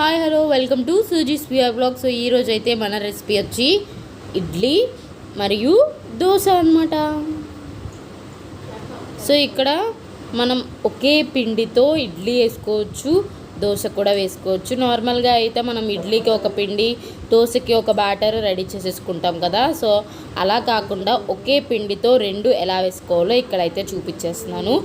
Hi hello welcome to సూజీ స్పియర్ blog. So ఈరోజు అయితే మన రెసిపీ వచ్చి ఇడ్లీ మరియు దోశ అన్నమాట. సో ఇక్కడ మనం ఒకే పిండితో ఇడ్లీ వేసుకోవచ్చు దోశ కూడా వేసుకోవచ్చు. నార్మల్గా అయితే మనం ఇడ్లీకి ఒక పిండి దోశకి ఒక బ్యాటర్ రెడీ చేసేసుకుంటాం కదా. సో అలా కాకుండా ఒకే పిండితో రెండు ఎలా వేసుకోవాలో ఇక్కడైతే చూపించేస్తున్నాను.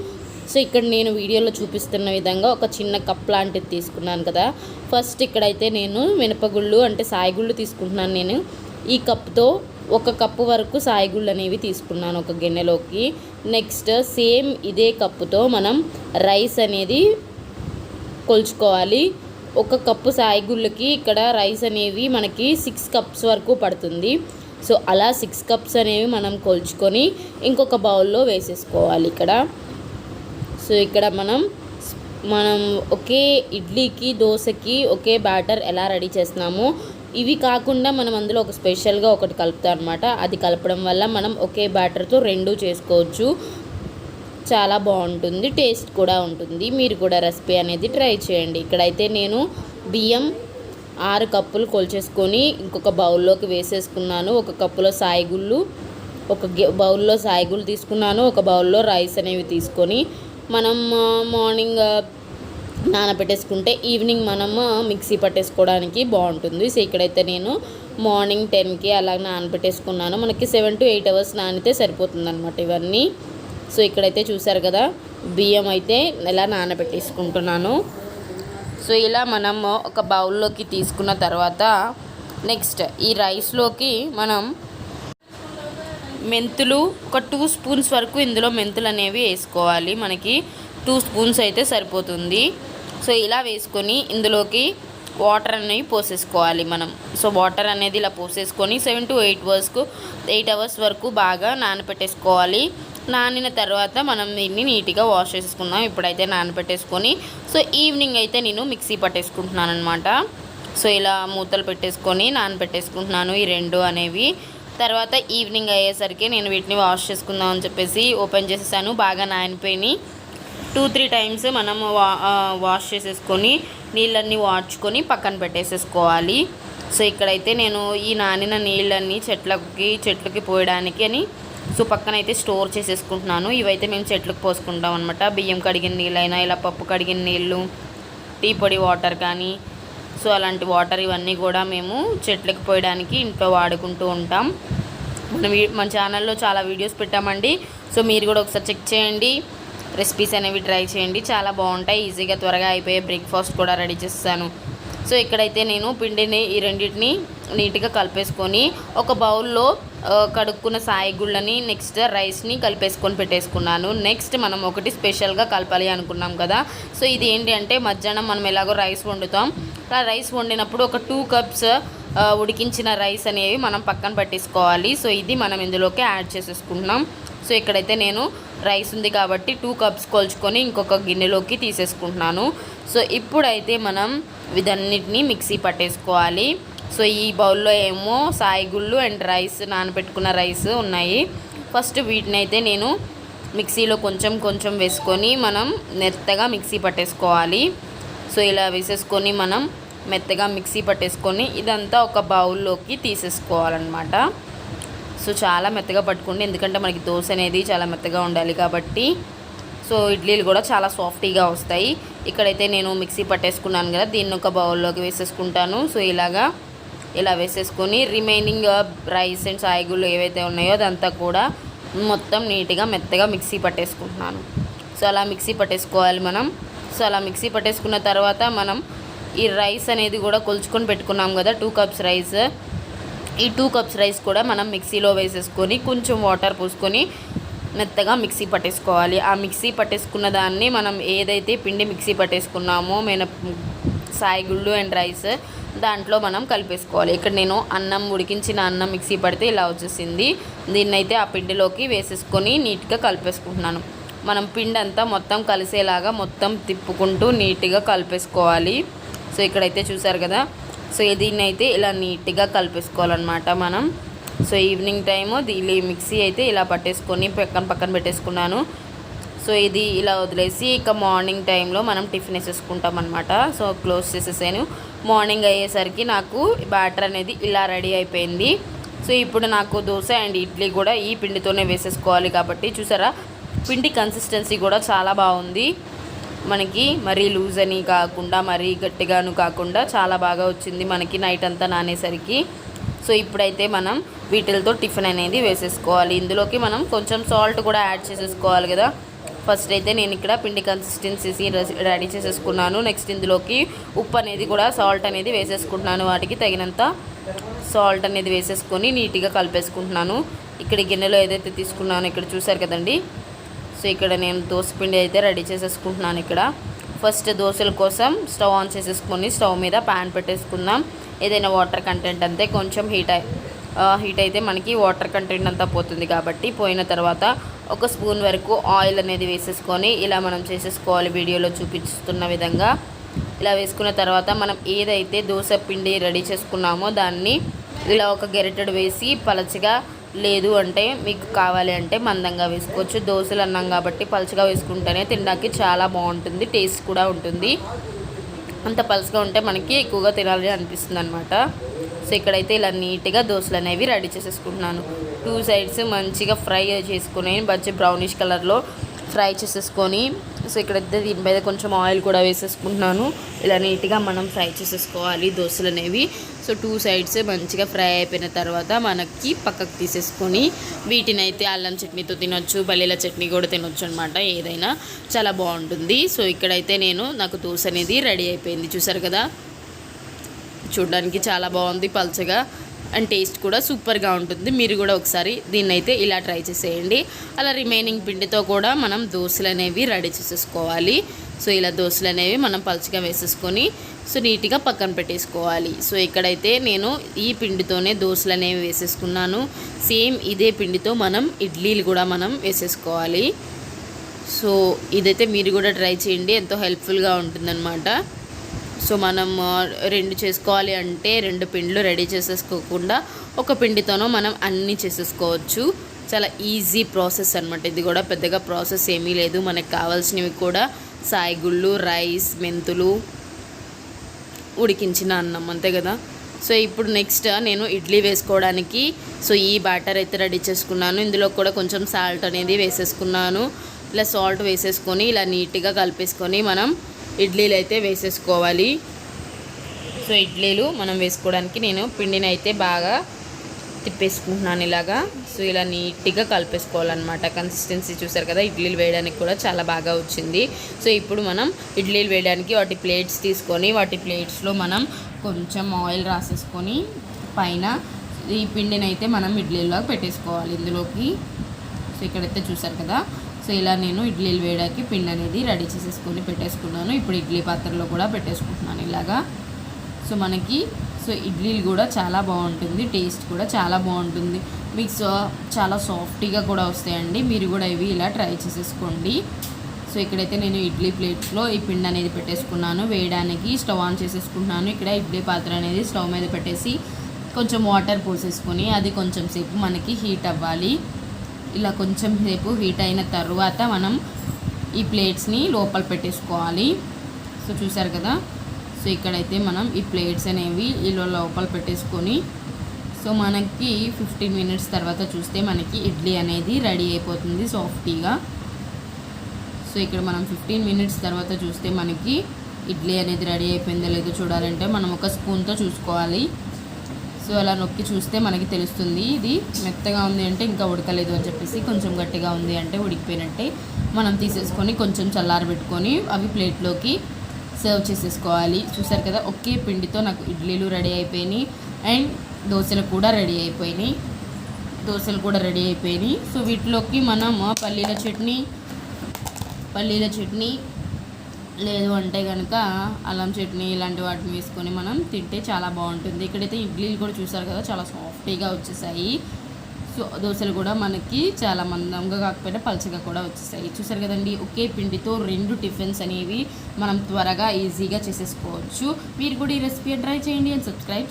సో ఇక్కడ నేను వీడియోలో చూపిస్తున్న విధంగా ఒక చిన్న కప్ లాంటిది తీసుకున్నాను కదా. ఫస్ట్ ఇక్కడైతే నేను మినపగుళ్ళు అంటే సాయిగుళ్ళు తీసుకుంటున్నాను నేను. ఈ కప్తో ఒక కప్పు వరకు సాయిగుళ్ళు అనేవి తీసుకున్నాను ఒక గిన్నెలోకి. నెక్స్ట్ సేమ్ ఇదే కప్పుతో మనం రైస్ అనేది కొలుచుకోవాలి. ఒక కప్పు సాయిగుళ్ళకి ఇక్కడ రైస్ అనేవి మనకి సిక్స్ కప్స్ వరకు పడుతుంది. సో అలా సిక్స్ కప్స్ అనేవి మనం కొలుచుకొని ఇంకొక బౌల్లో వేసేసుకోవాలి ఇక్కడ. సో ఇక్కడ మనం మనం ఒకే ఇడ్లీకి దోశకి ఒకే బ్యాటర్ ఎలా రెడీ చేస్తున్నామో ఇవి కాకుండా మనం అందులో ఒక స్పెషల్గా ఒకటి కలుపుతాం అనమాట అది కలపడం వల్ల మనం ఒకే బ్యాటర్తో రెండు చేసుకోవచ్చు. చాలా బాగుంటుంది. టేస్ట్ కూడా ఉంటుంది. మీరు కూడా రెసిపీ అనేది ట్రై చేయండి. ఇక్కడైతే నేను బియ్యం ఆరు కప్పులు కొలిచేసుకొని ఇంకొక బౌల్లోకి వేసేసుకున్నాను. ఒక కప్పులో సాయిగుళ్ళు ఒక బౌల్లో సాయిగుళ్ళు తీసుకున్నాను. ఒక బౌల్లో రైస్ అనేవి తీసుకొని మనం మార్నింగ్ నానబెట్టేసుకుంటే ఈవినింగ్ మనము మిక్సీ పట్టేసుకోవడానికి బాగుంటుంది. సో ఇక్కడైతే నేను మార్నింగ్ టెన్కి అలా నానబెట్టేసుకున్నాను. మనకి సెవెన్ టు ఎయిట్ అవర్స్ నానితే సరిపోతుంది అనమాట ఇవన్నీ. సో ఇక్కడైతే చూసారు కదా బియ్యం అయితే ఎలా నానబెట్టేసుకుంటున్నాను. సో ఇలా మనం ఒక బౌల్లోకి తీసుకున్న తర్వాత నెక్స్ట్ ఈ రైస్లోకి మనం మెంతులు ఒక టూ స్పూన్స్ వరకు ఇందులో మెంతులు అనేవి వేసుకోవాలి. మనకి టూ స్పూన్స్ అయితే సరిపోతుంది. సో ఇలా వేసుకొని ఇందులోకి వాటర్ అనేవి పోసేసుకోవాలి మనం. సో వాటర్ అనేది ఇలా పోసేసుకొని సెవెన్ టు ఎయిట్ అవర్స్కు ఎయిట్ అవర్స్ వరకు బాగా నానబెట్టేసుకోవాలి నానిన తర్వాత మనం దీన్ని నీట్గా వాష్ చేసుకుందాం ఇప్పుడైతే నానబెట్టేసుకొని సో ఈవినింగ్ అయితే నేను మిక్సీ పట్టేసుకుంటున్నాను అనమాట సో ఇలా మూతలు పెట్టేసుకొని నానబెట్టేసుకుంటున్నాను ఈ రెండు అనేవి తర్వాత ఈవినింగ్ అయ్యేసరికి నేను వీటిని వాష్ చేసుకుందాం అని చెప్పేసి ఓపెన్ చేసేసాను. బాగా నానిపోయినాయి. టూ త్రీ టైమ్స్ మనం వా వాష్ చేసేసుకొని నీళ్ళన్నీ వాడ్చుకొని పక్కన పెట్టేసేసుకోవాలి. సో ఇక్కడైతే నేను ఈ నానిన నీళ్ళన్నీ చెట్లకి చెట్లకి పోయడానికి అని సో పక్కన అయితే స్టోర్ చేసేసుకుంటున్నాను. ఇవైతే మేము చెట్లకు పోసుకుంటాం అనమాట బియ్యం కడిగిన నీళ్ళైనా ఇలా పప్పు కడిగిన నీళ్ళు టీ పొడి వాటర్ కానీ సో అలాంటి వాటర్ ఇవన్నీ కూడా మేము చెట్లకు పోయడానికి ఇంట్లో వాడుకుంటూ ఉంటాం. మన మన ఛానల్లో చాలా వీడియోస్ పెట్టామండి. సో మీరు కూడా ఒకసారి చెక్ చేయండి. రెసిపీస్ అనేవి ట్రై చేయండి. చాలా బాగుంటాయి. ఈజీగా త్వరగా అయిపోయే బ్రేక్ఫాస్ట్ కూడా రెడీ చేస్తాను. సో ఇక్కడైతే నేను పిండిని ఈ రెండింటిని నీట్గా కలిపేసుకొని ఒక బౌల్లో కడుక్కున్న కడుక్కున్న సాయిగుళ్ళని నెక్స్ట్ రైస్ని కలిపేసుకొని పెట్టేసుకున్నాను. నెక్స్ట్ మనం ఒకటి స్పెషల్గా కలపాలి అనుకున్నాం కదా. సో ఇది ఏంటి అంటే మధ్యాహ్నం మనం ఎలాగో రైస్ వండుతాం. రైస్ వండినప్పుడు ఒక టూ కప్స్ ఉడికించిన రైస్ అనేవి మనం పక్కన పట్టేసుకోవాలి. సో ఇది మనం ఇందులోకి యాడ్ చేసేసుకుంటున్నాం. సో ఇక్కడైతే నేను రైస్ ఉంది కాబట్టి టూ కప్స్ కొలుచుకొని ఇంకొక గిన్నెలోకి తీసేసుకుంటున్నాను. సో ఇప్పుడైతే మనం ఇదన్నిటినీ మిక్సీ పట్టేసుకోవాలి. సో ఈ బౌల్లో ఏమో సాయిగుళ్ళు అండ్ రైస్ నానబెట్టుకున్న రైస్ ఉన్నాయి. ఫస్ట్ వీటిని అయితే నేను మిక్సీలో కొంచెం కొంచెం వేసుకొని మనం మెత్తగా మిక్సీ పట్టేసుకోవాలి. సో ఇలా వేసేసుకొని మనం మెత్తగా మిక్సీ పట్టేసుకొని ఇదంతా ఒక బౌల్లోకి తీసేసుకోవాలన్నమాట. సో చాలా మెత్తగా పట్టుకోండి ఎందుకంటే మనకి దోశ అనేది చాలా మెత్తగా ఉండాలి కాబట్టి. సో ఇడ్లీలు కూడా చాలా సాఫ్టీగా వస్తాయి. ఇక్కడైతే నేను మిక్సీ పట్టేసుకున్నాను కదా దీన్ని ఒక బౌల్లోకి వేసేసుకుంటాను. సో ఇలాగా ఇలా వేసేసుకొని రిమైనింగ్ రైస్ అండ్ సాయిగుళ్ళు ఏవైతే ఉన్నాయో అదంతా కూడా మొత్తం నీట్గా మెత్తగా మిక్సీ పట్టేసుకుంటున్నాను. సో అలా మిక్సీ పట్టేసుకోవాలి మనం. సో అలా మిక్సీ పట్టేసుకున్న తర్వాత మనం ఈ రైస్ అనేది కూడా కొలుచుకొని పెట్టుకున్నాం కదా టూ కప్స్ రైస్ ఈ టూ కప్స్ రైస్ కూడా మనం మిక్సీలో వేసేసుకొని కొంచెం వాటర్ పోసుకొని మెత్తగా మిక్సీ పట్టేసుకోవాలి. ఆ మిక్సీ పట్టేసుకున్న దాన్ని మనం ఏదైతే పిండి మిక్సీ పట్టేసుకున్నామో మిన సాయిగుళ్ళు అండ్ రైస్ దాంట్లో మనం కలిపేసుకోవాలి. ఇక్కడ నేను అన్నం ఉడికించిన అన్నం మిక్సీ పడితే ఇలా వచ్చేసింది. దీన్నైతే ఆ పిండిలోకి వేసేసుకొని నీట్గా కలిపేసుకుంటున్నాను. మనం పిండి అంతా మొత్తం కలిసేలాగా మొత్తం తిప్పుకుంటూ నీట్గా కలిపేసుకోవాలి. సో ఇక్కడైతే చూసారు కదా? సో దీన్ని అయితే ఇలా నీట్గా కలిపేసుకోవాలన్నమాట మనం. సో ఈవినింగ్ టైము దీని మిక్సీ అయితే ఇలా పట్టేసుకొని పక్కన పక్కన పెట్టేసుకున్నాను. సో ఇది ఇలా వదిలేసి ఇక మార్నింగ్ టైంలో మనం టిఫిన్ వేసేసుకుంటాం అనమాట సో క్లోజ్ చేసేసాను. మార్నింగ్ అయ్యేసరికి నాకు బ్యాటర్ అనేది ఇలా రెడీ అయిపోయింది. సో ఇప్పుడు నాకు దోశ అండ్ ఇడ్లీ కూడా ఈ పిండితోనే వేసేసుకోవాలి కాబట్టి చూసారా? పిండి కన్సిస్టెన్సీ కూడా చాలా బాగుంది. మనకి మరీ లూజ్ అని కాకుండా మరీ గట్టిగాను కాకుండా చాలా బాగా వచ్చింది. మనకి నైట్ అంతా నానేసరికి. సో ఇప్పుడైతే మనం వీటిలతో టిఫిన్ అనేది వేసేసుకోవాలి. ఇందులోకి మనం కొంచెం సాల్ట్ కూడా యాడ్ చేసేసుకోవాలి కదా. ఫస్ట్ అయితే నేను ఇక్కడ పిండి కన్సిస్టెన్సీ రెడీ చేసేసుకున్నాను. నెక్స్ట్ ఇందులోకి ఉప్పు అనేది కూడా సాల్ట్ అనేది వేసేసుకుంటున్నాను. వాటికి తగినంత సాల్ట్ అనేది వేసేసుకొని నీట్గా కలిపేసుకుంటున్నాను. ఇక్కడ గిన్నెలో ఏదైతే తీసుకున్నానో ఇక్కడ చూసారు కదండి. ఇక్కడ నేను దోశపిండి అయితే రెడీ చేసేసుకుంటున్నాను ఇక్కడ. ఫస్ట్ దోశల కోసం స్టవ్ ఆన్ చేసేసుకొని స్టవ్ మీద ప్యాన్ పెట్టేసుకుందాం. ఏదైనా వాటర్ కంటెంట్ అంతే కొంచెం హీట్ హీట్ అయితే మనకి వాటర్ కంటెంట్ అంతా పోతుంది కాబట్టి పోయిన తర్వాత ఒక స్పూన్ వరకు ఆయిల్ అనేది వేసేసుకొని ఇలా మనం చేసేసుకోవాలి వీడియోలో చూపిస్తున్న విధంగా. ఇలా వేసుకున్న తర్వాత మనం ఏదైతే దోశ పిండి రెడీ చేసుకున్నామో దాన్ని ఇలా ఒక గెరిటెడ్ వేసి పలచగా లేదు అంటే మీకు కావాలి అంటే మందంగా వేసుకోవచ్చు. దోశలు అన్నాం కాబట్టి పలుచగా వేసుకుంటేనే తినడానికి చాలా బాగుంటుంది టేస్ట్ కూడా ఉంటుంది. అంత పలుచగా ఉంటే మనకి ఎక్కువగా తినాలని అనిపిస్తుంది అనమాట సో ఇక్కడైతే ఇలా నీట్గా దోశలు అనేవి రెడీ చేసేసుకుంటున్నాను. టూ సైడ్స్ మంచిగా ఫ్రై చేసుకుని మంచి బ్రౌనిష్ కలర్లో ఫ్రై చేసేసుకొని సో ఇక్కడైతే దీని మీద కొంచెం ఆయిల్ కూడా వేసేసుకుంటున్నాను. ఇలా నీట్గా మనం ఫ్రై చేసేసుకోవాలి దోశలు అనేవి. సో టూ సైడ్స్ మంచిగా ఫ్రై అయిపోయిన తర్వాత మనకి పక్కకు తీసేసుకొని వీటిని అయితే అల్లం చట్నీతో తినొచ్చు పల్లీల చట్నీ కూడా తినొచ్చు అనమాట ఏదైనా. చాలా బాగుంటుంది. సో ఇక్కడైతే నేను నాకు దోశ అనేది రెడీ అయిపోయింది. చూసారు కదా? చూడడానికి చాలా బాగుంది పల్చగా. అండ్ టేస్ట్ కూడా సూపర్గా ఉంటుంది. మీరు కూడా ఒకసారి దీన్ని అయితే ఇలా ట్రై చేసేయండి. అలా రిమైనింగ్ పిండితో కూడా మనం దోశలు అనేవి రెడీ చేసేసుకోవాలి. సో ఇలా దోశలు అనేవి మనం పలుచగా వేసేసుకొని సో నీట్గా పక్కన పెట్టేసుకోవాలి. సో ఇక్కడైతే నేను ఈ పిండితోనే దోశలు అనేవి వేసేసుకున్నాను. సేమ్ ఇదే పిండితో మనం ఇడ్లీలు కూడా మనం వేసేసుకోవాలి. సో ఇదైతే మీరు కూడా ట్రై చేయండి. ఎంతో హెల్ప్ఫుల్గా ఉంటుందన్నమాట. సో మనం రెండు చేసుకోవాలి అంటే రెండు పిండ్లు రెడీ చేసేసుకోకుండా ఒక పిండితోనో మనం అన్నీ చేసేసుకోవచ్చు. చాలా ఈజీ ప్రాసెస్ అనమాట ఇది కూడా పెద్దగా ప్రాసెస్ ఏమీ లేదు. మనకు కావాల్సినవి కూడా సాయిగుళ్ళు రైస్ మెంతులు ఉడికించిన అన్నం అంతే కదా. సో ఇప్పుడు నెక్స్ట్ నేను ఇడ్లీ వేసుకోవడానికి సో ఈ బ్యాటర్ అయితే రెడీ చేసుకున్నాను. ఇందులో కూడా కొంచెం సాల్ట్ అనేది వేసేసుకున్నాను. ఇలా సాల్ట్ వేసేసుకొని ఇలా నీట్గా కలిపేసుకొని మనం ఇడ్లీలు అయితే వేసేసుకోవాలి. సో ఇడ్లీలు మనం వేసుకోవడానికి నేను పిండిని అయితే బాగా తిప్పేసుకుంటున్నాను ఇలాగా. సో ఇలా నీట్గా కలిపేసుకోవాలన్నమాట. కన్సిస్టెన్సీ చూసారు కదా ఇడ్లీలు వేయడానికి కూడా చాలా బాగా వచ్చింది. సో ఇప్పుడు మనం ఇడ్లీలు వేయడానికి వాటి ప్లేట్స్ తీసుకొని వాటి ప్లేట్స్లో మనం కొంచెం ఆయిల్ రాసేసుకొని పైన ఈ పిండిని అయితే మనం ఇడ్లీలో పెట్టేసుకోవాలి ఇందులోకి. సో ఇక్కడైతే చూసారు కదా సో ఇలా నేను ఇడ్లీలు వేయడానికి పిండి అనేది రెడీ చేసేసుకొని పెట్టేసుకున్నాను. ఇప్పుడు ఇడ్లీ పాత్రలో కూడా పెట్టేసుకుంటున్నాను ఇలాగా. సో మనకి సో ఇడ్లీలు కూడా చాలా బాగుంటుంది టేస్ట్ కూడా చాలా బాగుంటుంది. మీకు చాలా సాఫ్టీగా కూడా వస్తాయండి. మీరు కూడా ఇవి ఇలా ట్రై చేసేసుకోండి. సో ఇక్కడైతే నేను ఇడ్లీ ప్లేట్స్లో ఈ పిండి అనేది పెట్టేసుకున్నాను. వేయడానికి స్టవ్ ఆన్ చేసేసుకుంటున్నాను. ఇక్కడ ఇడ్లీ పాత్ర అనేది స్టవ్ మీద పెట్టేసి కొంచెం వాటర్ పోసేసుకొని అది కొంచెం సేపు మనకి హీట్ అవ్వాలి. ఇలా కొంచెం సేపు హీట్ అయిన తర్వాత మనం ఈ ప్లేట్స్ని లోపల పెట్టేసుకోవాలి. సో చూసారు కదా? సో ఇక్కడైతే మనం ఈ ప్లేట్స్ అనేవి ఇలా లోపల పెట్టేసుకొని సో మనకి ఫిఫ్టీన్ మినిట్స్ తర్వాత చూస్తే మనకి ఇడ్లీ అనేది రెడీ అయిపోతుంది సాఫ్టీగా. సో ఇక్కడ మనం ఫిఫ్టీన్ మినిట్స్ తర్వాత చూస్తే మనకి ఇడ్లీ అనేది రెడీ అయిపోయిందో లేదో చూడాలంటే మనం ఒక స్పూన్తో చూసుకోవాలి. సో అలా నొక్కి చూస్తే మనకి తెలుస్తుంది ఇది మెత్తగా ఉంది అంటే ఇంకా ఉడకలేదు అని చెప్పేసి కొంచెం గట్టిగా ఉంది అంటే ఉడికిపోయినట్టే మనం తీసేసుకొని కొంచెం చల్లారబెట్టుకొని అవి ప్లేట్లోకి సర్వ్ చేసేసుకోవాలి. చూసారు కదా ఒకే పిండితో నాకు ఇడ్లీలు రెడీ అయిపోయినాయి అండ్ దోశలు కూడా రెడీ అయిపోయినాయి. దోశలు కూడా రెడీ అయిపోయినాయి. సో వీటిలోకి మనం పల్లీల చట్నీ పల్లీల చట్నీ లేదు అంటే కనుక అల్లం చట్నీ ఇలాంటి వాటిని వేసుకొని మనం తింటే చాలా బాగుంటుంది. ఇక్కడైతే ఇడ్లీలు కూడా చూసారు కదా చాలా సాఫ్టీగా వచ్చేసాయి. సో దోశలు కూడా మనకి చాలా మందంగా కాకపోయినా పలచగా కూడా వచ్చేసాయి. చూసారు కదండి ఒకే పిండితో రెండు టిఫిన్స్ అనేవి మనం త్వరగా ఈజీగా చేసేసుకోవచ్చు. మీరు కూడా ఈ రెసిపీ ట్రై చేయండి అండ్ సబ్స్క్రైబ్